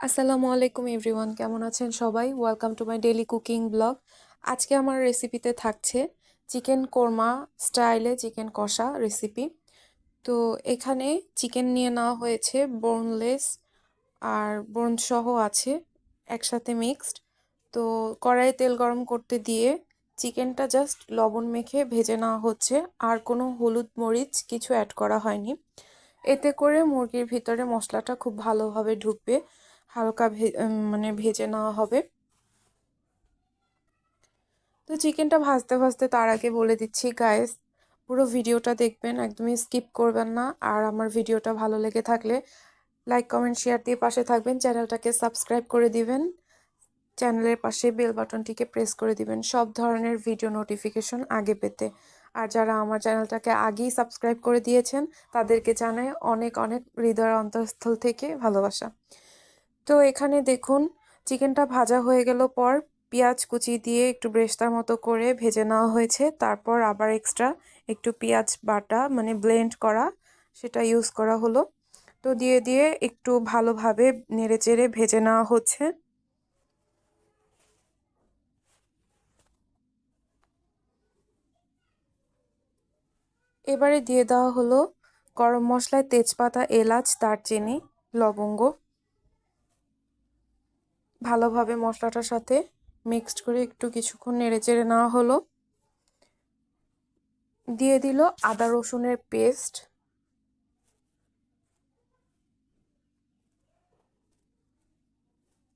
আসসালামু আলাইকুম এভরিওয়ান, কেমন আছেন সবাই? Welcome to my daily cooking blog আজকে আমার রেসিপিতে থাকছে চিকেন কোরমা স্টাইলে চিকেন কষা রেসিপি তো এখানে চিকেন নিয়ে নেওয়া হয়েছে বোনলেস আর বোন সহ আছে, একসাথে মিক্সড তো কড়াই তেল গরম করতে দিয়ে চিকেনটা জাস্ট লবণ মেখে ভেজে নেওয়া হচ্ছে, আর কোনো হলুদ মরিচ কিছু অ্যাড করা হয়নি। এতে করে মুরগির ভিতরে মশলাটা খুব ভালোভাবে ঢুকবে। হালকা মানে ভেজে নেওয়া হবে। তো চিকেনটা ভাজতে ভাজতে তার আগে বলে দিচ্ছি গায়েস পুরো ভিডিওটা দেখবেন, একদমই স্কিপ করবেন না। আর আমার ভিডিওটা ভালো লেগে থাকলে লাইক কমেন্ট শেয়ার দিয়ে পাশে থাকবেন। চ্যানেলটাকে সাবস্ক্রাইব করে দিবেন। চ্যানেলের পাশে বেল বাটনটিকে প্রেস করে দিবেন। সব ধরনের ভিডিও নোটিফিকেশন আগে পেতে। আর যারা আমার চ্যানেলটাকে আগেই সাবস্ক্রাইব করে দিয়েছেন, তাদেরকে জানাই অনেক অনেক হৃদয়ের অন্তঃস্থল থেকে ভালোবাসা। তো এখানে দেখুন, চিকেনটা ভাজা হয়ে গেল পর পেঁয়াজ কুচি দিয়ে একটু ব্রেস্তার মতো করে ভেজে নেওয়া হয়েছে। তারপর আবার এক্সট্রা একটু পেঁয়াজ বাটা মানে ব্লেন্ড করা, সেটা ইউজ করা হলো। তো দিয়ে দিয়ে একটু ভালোভাবে নেড়ে চেড়ে ভেজে নেওয়া হচ্ছে। এবারে দিয়ে দেওয়া হলো গরম মশলায় তেজপাতা, এলাচ, দারচিনি, লবঙ্গ। ভালোভাবে মশলাটার সাথে মিক্সড করে একটু কিছুক্ষণ নেড়ে চেড়ে নেওয়া হলো। দিয়ে দিল আদা রসুনের পেস্ট।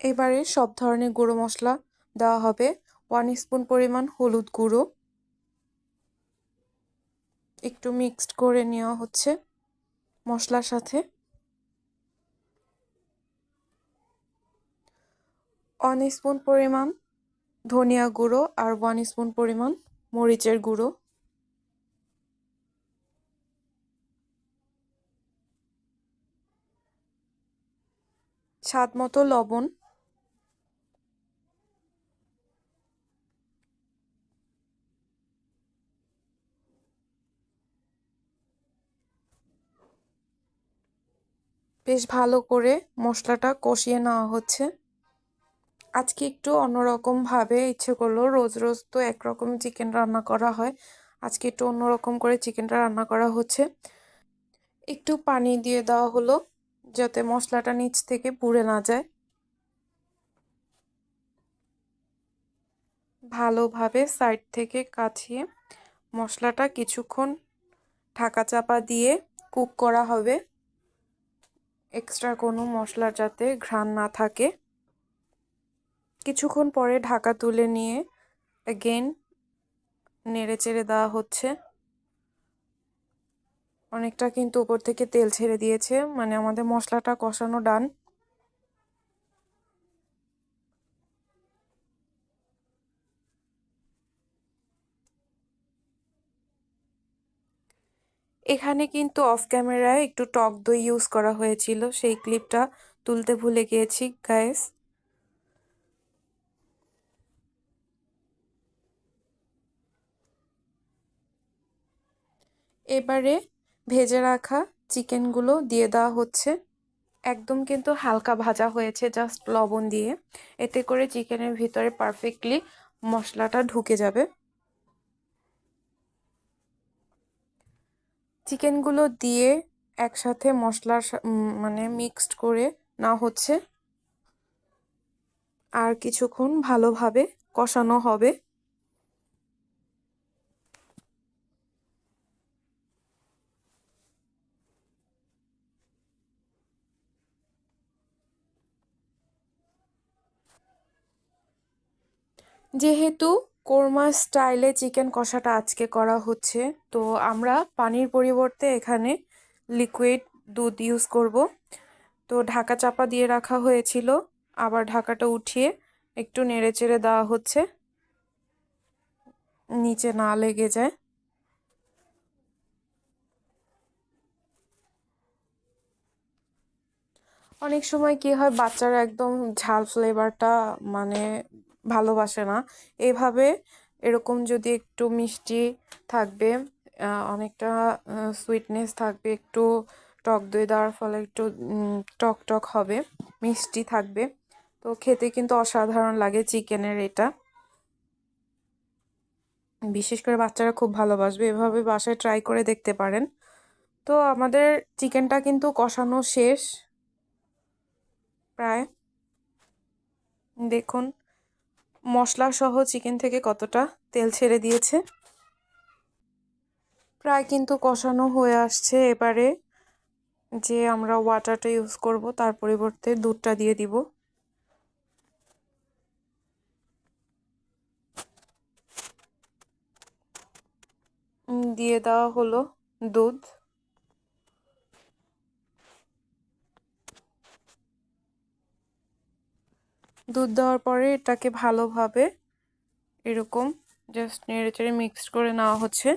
এবারে সব ধরনের গুঁড়ো মশলা দেওয়া হবে। ওয়ান স্পুন পরিমাণ হলুদ গুঁড়ো। একটু মিক্সড করে নেওয়া হচ্ছে মশলার সাথে। ওয়ান স্পুন পরিমাণ ধনিয়া গুঁড়ো আর ওয়ান স্পুন পরিমাণ মরিচের গুঁড়ো। স্বাদ মতো লবণ। বেশ ভালো করে মশলাটা কষিয়ে নেওয়া হচ্ছে। আজকে একটু অন্যরকমভাবে ইচ্ছে করল। রোজ রোজ তো একরকম চিকেন রান্না করা হয়। আজকে একটু অন্যরকম করে চিকেনটা রান্না করা হচ্ছে। একটু পানি দিয়ে দেওয়া হলো যাতে মশলাটা নিচ থেকে পুড়ে না যায়। ভালোভাবে সাইড থেকে কাছিয়ে মশলাটা কিছুক্ষণ ঢাকা চাপা দিয়ে কুক করা হবে। এক্সট্রা কোনো মশলার যাতে ঘ্রাণ না থাকে। কিছুক্ষণ পরে ঢাকা তুলে নিয়ে অ্যাগেন নেড়ে চেড়ে দেওয়া হচ্ছে। অনেকটা কিন্তু উপর থেকে তেল ছেড়ে দিয়েছে মানে আমাদের মশলাটা কষানো ডান এখানে কিন্তু অফ ক্যামেরায় একটু টক দই ইউজ করা হয়েছিল, সেই ক্লিপটা তুলতে ভুলে গিয়েছি গায়েস এবারে ভেজে রাখা চিকেনগুলো দিয়ে দেওয়া হচ্ছে। একদম কিন্তু হালকা ভাজা হয়েছে জাস্ট লবণ দিয়ে। এতে করে চিকেনের ভিতরে পারফেক্টলি মশলাটা ঢুকে যাবে। চিকেনগুলো দিয়ে একসাথে মশলার মানে মিক্সড করে না হচ্ছে। আর কিছুক্ষণ ভালোভাবে কষানো হবে। যেহেতু কোরমা স্টাইলে চিকেন কষাটা আজকে করা হচ্ছে, তো আমরা পানির পরিবর্তে এখানে লিকুইড দুধ ইউজ করব। তো ঢাকা চাপা দিয়ে রাখা হয়েছিল, আবার ঢাকাটা উঠিয়ে একটু নেড়ে চেড়ে দেওয়া হচ্ছে। নিচে না লেগে যায়। অনেক সময় কি হয়, বাচ্চারা একদম ঝাল ফ্লেভারটা মানে ভালোবাসে না। এভাবে এরকম যদি একটু মিষ্টি থাকবে অনেকটা সুইটনেস থাকবে, একটু টক দই দেওয়ার ফলে একটু টক টক হবে, মিষ্টি থাকবে। তো খেতে কিন্তু অসাধারণ লাগে চিকেনের এটা। বিশেষ করে বাচ্চারা খুব ভালোবাসবে, এভাবে বাসায় ট্রাই করে দেখতে পারেন। তো আমাদের চিকেনটা কিন্তু কষানো শেষ। প্রায়। দেখুন। মশলা সহ চিকেন থেকে কতটা তেল ছেড়ে দিয়েছে? প্রায় কিন্তু কষানো হয়ে আসছে। এবারে যে আমরা ওয়াটারটা ইউজ করব, তার পরিবর্তে দুধটা দিয়ে দিব। দিয়ে দেওয়া হলো দুধ। দুধ দেওয়ার পরে এটাকে ভালোভাবে এরকম জাস্ট নেড়ে চেড়ে মিক্সড করে নেওয়া হচ্ছে।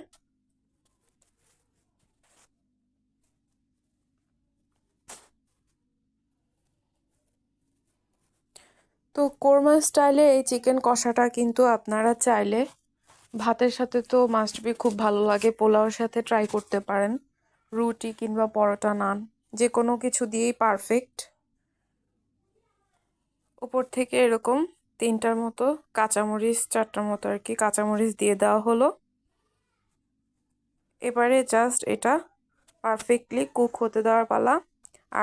তো কোরমা স্টাইলে এই চিকেন কষাটা কিন্তু আপনারা চাইলে ভাতের সাথে তো মাস্ট বি খুব ভালো লাগে পোলাওর সাথে ট্রাই করতে পারেন। রুটি কিংবা পরোটা নান যে কোনো কিছু দিয়েই পারফেক্ট উপর থেকে এরকম তিনটার মতো কাঁচামরিচ, চারটার মতো আর কি কাঁচামরিচ দিয়ে দেওয়া হলো। এবারে জাস্ট এটা পারফেক্টলি কুক হতে দেওয়ার পালা।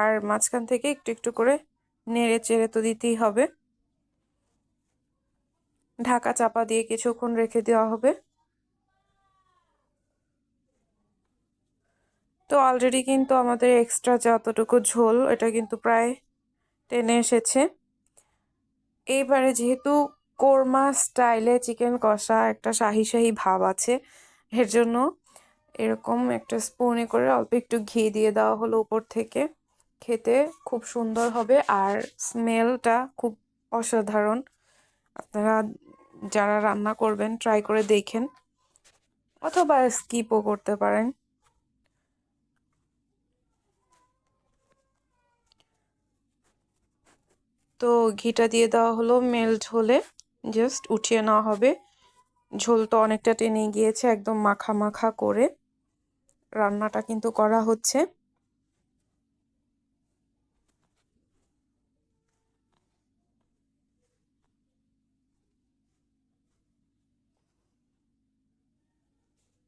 আর মাঝখান থেকে একটু একটু করে নেড়ে চেড়ে তো দিতেই হবে। ঢাকা চাপা দিয়ে কিছুক্ষণ রেখে দেওয়া হবে। তো অলরেডি কিন্তু আমাদের এক্সট্রা যতটুকু ঝোল, এটা কিন্তু প্রায় টেনে এসেছে। এইবারে যেহেতু কোরমা স্টাইলে চিকেন কষা একটা শাহি শাহি ভাব আছে, এর জন্য এরকম একটা স্পুনে করে অল্প একটু ঘি দিয়ে দেওয়া হলো উপর থেকে। খেতে খুব সুন্দর হবে আর স্মেলটা খুব অসাধারণ। আপনারা যারা রান্না করবেন ট্রাই করে দেখেন অথবা স্কিপও করতে পারেন। তো ঘিটা দিয়ে দেওয়া হলো মেল্ট হলে জাস্ট উঠিয়ে নেওয়া হবে। ঝোল তো অনেকটা টেনে গিয়েছে, একদম মাখা মাখা করে। রান্নাটা কিন্তু করা হচ্ছে।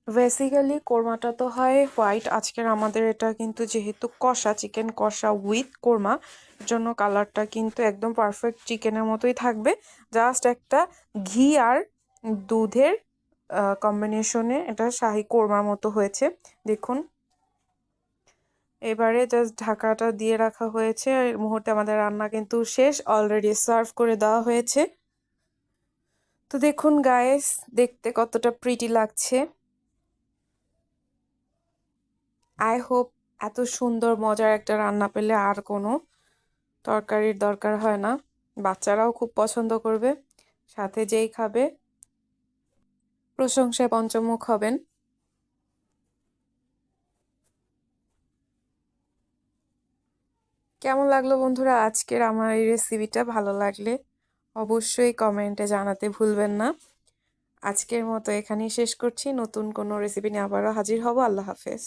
বেসিক্যালি কোরমাটা তো হয় হোয়াইট আজকের আমাদের এটা কিন্তু যেহেতু কষা চিকেন কষা উইথ কোরমা জন্য কালারটা কিন্তু একদম পারফেক্ট চিকেনের মতোই থাকবে। জাস্ট একটা ঘি আর দুধের কম্বিনেশনে এটা শাহি কোরমার মতো হয়েছে। দেখুন। এবারে জাস্ট ঢাকাটা দিয়ে রাখা হয়েছে। আর মুহূর্তে আমাদের রান্না কিন্তু শেষ অলরেডি সার্ভ করে দেওয়া হয়েছে। তো দেখুন গায়েস দেখতে কতটা প্রিটি লাগছে। আই হোপ এত সুন্দর, মজার একটা রান্না পেলে আর কোনো তরকারির দরকার হয় না। বাচ্চারাও খুব পছন্দ করবে, সাথে যেই খাবে প্রশংসায় পঞ্চমুখ হবেন। কেমন লাগল বন্ধুরা আজকের আমার এই রেসিপিটা ভালো লাগলে অবশ্যই কমেন্টে জানাতে ভুলবেন না। আজকের মতো এখানেই শেষ করছি। নতুন কোনো রেসিপি নিয়ে আবারও হাজির হব। আল্লাহ হাফেজ।